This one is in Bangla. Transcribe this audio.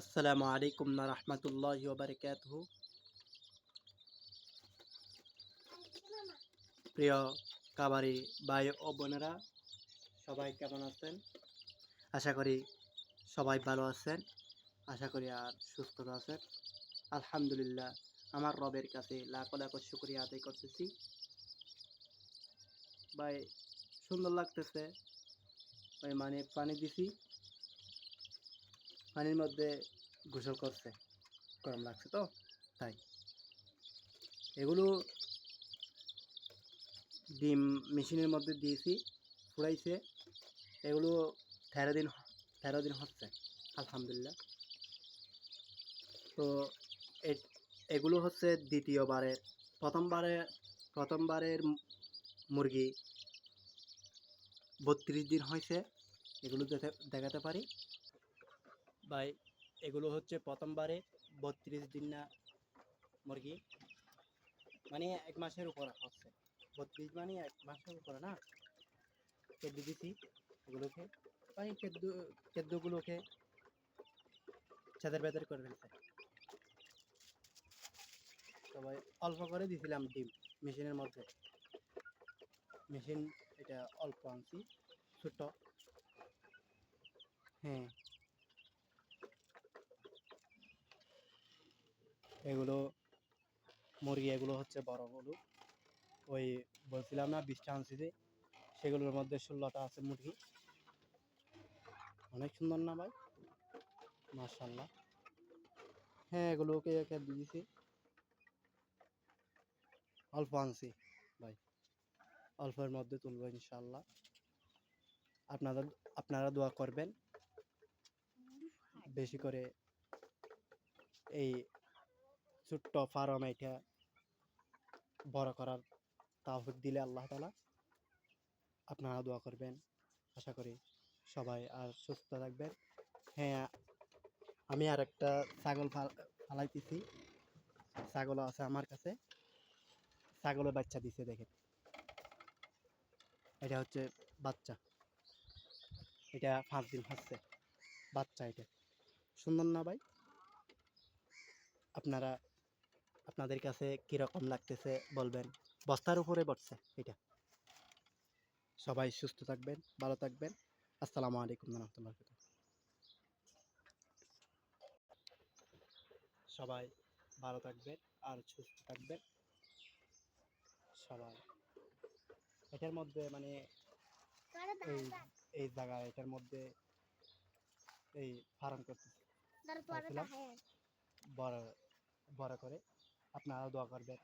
আসসালামু আলাইকুম রহমতুল্লাহ বারকাতহ। প্রিয় কাবারি ভাই ও বোনেরা, সবাই কেমন আছেন? আশা করি সবাই ভালো আছেন, আশা করি আর সুস্থ আছেন। আলহামদুলিল্লাহ, আমার রবের কাছে লাখো লাখো শুক্রিয়া আদায় করতেছি। ভাই, সুন্দর লাগতেছে। ভাই মানে পানি দিছি। পানির মধ্যে গোসল করছে, গরম লাগছে তো, তাই। এগুলো ডিম মেশিনের মধ্যে দিয়েছি ফুরাইছে এগুলো তেরো দিন তেরো দিন হচ্ছে, আলহামদুলিল্লাহ। তো এগুলো হচ্ছে দ্বিতীয়বারে, প্রথমবারে, প্রথমবারের মুরগি বত্রিশ দিন হয়েছে, এগুলো দেখে- দেখাতে পারি। ভাই, এগুলো হচ্ছে প্রথমবারে বত্রিশ দিন না মুরগি? মানে এক মাসের উপরে হচ্ছে। বত্রিশ মানে এক মাসের উপরে না? কেদ্দু দিছি এগুলোকে। মানে কেদ্দু কেদ্দুগুলোকে ছাদের ভেতর করে ফেলছে। সবাই অল্প করে দিছিলাম ডিম মেশিনের মধ্যে। মেশিন এটা অল্প আনছি, ছোট। হ্যাঁ। এগুলো মুরগি, এগুলো হচ্ছে বড়গুলো ওই বলছিলাম না, বিশটা আনছি যে, সেগুলোর মধ্যে ষোলোটা আছে মুরগি। অনেক সুন্দর না ভাই? মার্শাল্লাহ হ্যাঁ এগুলোকে একে দিয়েছি অল্প আনছি ভাই। অল্পের মধ্যে তুলবো ইনশাল্লাহ আপনাদের, আপনারা দোয়া করবেন। বেশি করে এই ছোট্ট ফার্ম এটা বড় করার তাওফিক দিলে আল্লাহ তালা আপনারা দোয়া করবেন। আশা করি সবাই আর সুস্থ থাকবেন। হ্যাঁ আমি আর একটা ছাগল ফালাইতেছি। ছাগল আছে আমার কাছে। ছাগলের বাচ্চা দিছে, দেখেন। এটা হচ্ছে বাচ্চা। এটা পাঁচ দিন হচ্ছে। বাচ্চা এটা। সুন্দর না ভাই? আপনারা আপনাদের কাছে কীরকম লাগতেছে বলবেন? বস্তার উপরে বসছে এটা। সবাই সুস্থ থাকবেন ভালো থাকবেন। আসসালামু আলাইকুম রহমতুল্লাহ সবাই ভালো থাকবেন আর সুস্থ থাকবেন। সবাই এটার মধ্যে মানে এই এই জায়গা এটার মধ্যে এই ফার্ম করতে বড় বড় করে। আপনারা দোয়া করবেন।